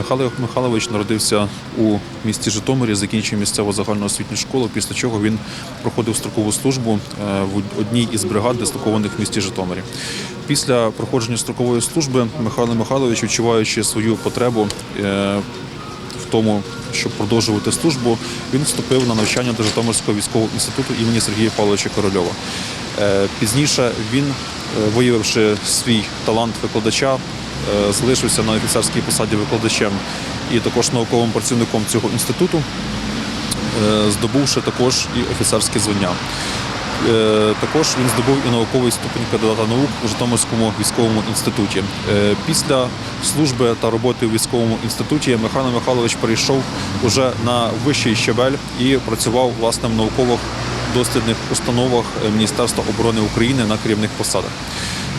Михайло Михайлович народився у місті Житомирі, закінчив місцеву загальноосвітню школу, після чого він проходив строкову службу е, в одній із бригад, дислокованих в місті Житомирі. Після проходження строкової служби Михайло Михайлович, відчуваючи свою потребу е, в тому, щоб продовжувати службу, він вступив на навчання до Житомирського військового інституту імені Сергія Павловича Корольова. Е, Пізніше він, виявивши свій талант викладача, залишився на офіцерській посаді викладачем і також науковим працівником цього інституту, е, здобувши також і офіцерське звання. Е, Також він здобув і науковий ступінь кандидата наук у Житомирському військовому інституті. Е, Після служби та роботи у військовому інституті Михайло Михайлович перейшов уже на вищий щабель і працював власне в наукових дослідних установах е, Міністерства оборони України на керівних посадах.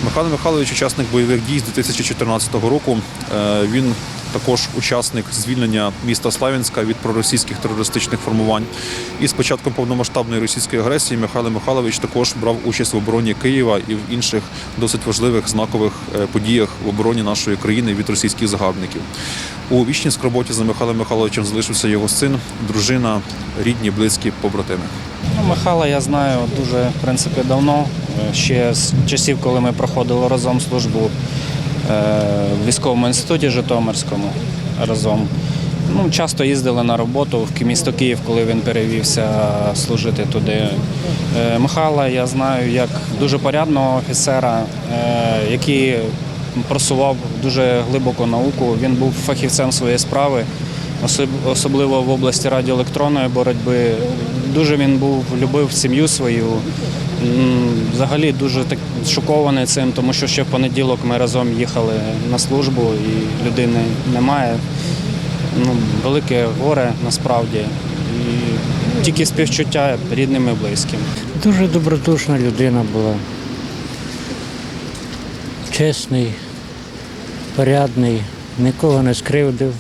Михайло Михайлович, учасник бойових дій з 2014 року. Е, Він також учасник звільнення міста Славянська від проросійських терористичних формувань. І з початком повномасштабної російської агресії Михайло Михайлович також брав участь в обороні Києва і в інших досить важливих знакових е, подіях в обороні нашої країни від російських загарбників. У вічній скорботі за Михайлом Михайловичем залишився його син, дружина, рідні, близькі, побратими. Ну, Михайла я знаю дуже в принципі давно, ще з часів, коли ми проходили разом службу е, в військовому інституті Житомирському разом. Ну, часто їздили на роботу в місто Київ, коли він перевівся служити туди. Е, Михайла я знаю як дуже порядного офіцера, е, який просував дуже глибоку науку. Він був фахівцем своєї справи, особливо в області радіоелектронної боротьби. Дуже він був любив сім'ю свою. Взагалі дуже так шокований цим, тому що ще в понеділок ми разом їхали на службу і людини немає. Ну, велике горе насправді. І тільки співчуття рідним і близьким. Дуже добродушна людина була. Чесний, порядний, нікого не скривдив.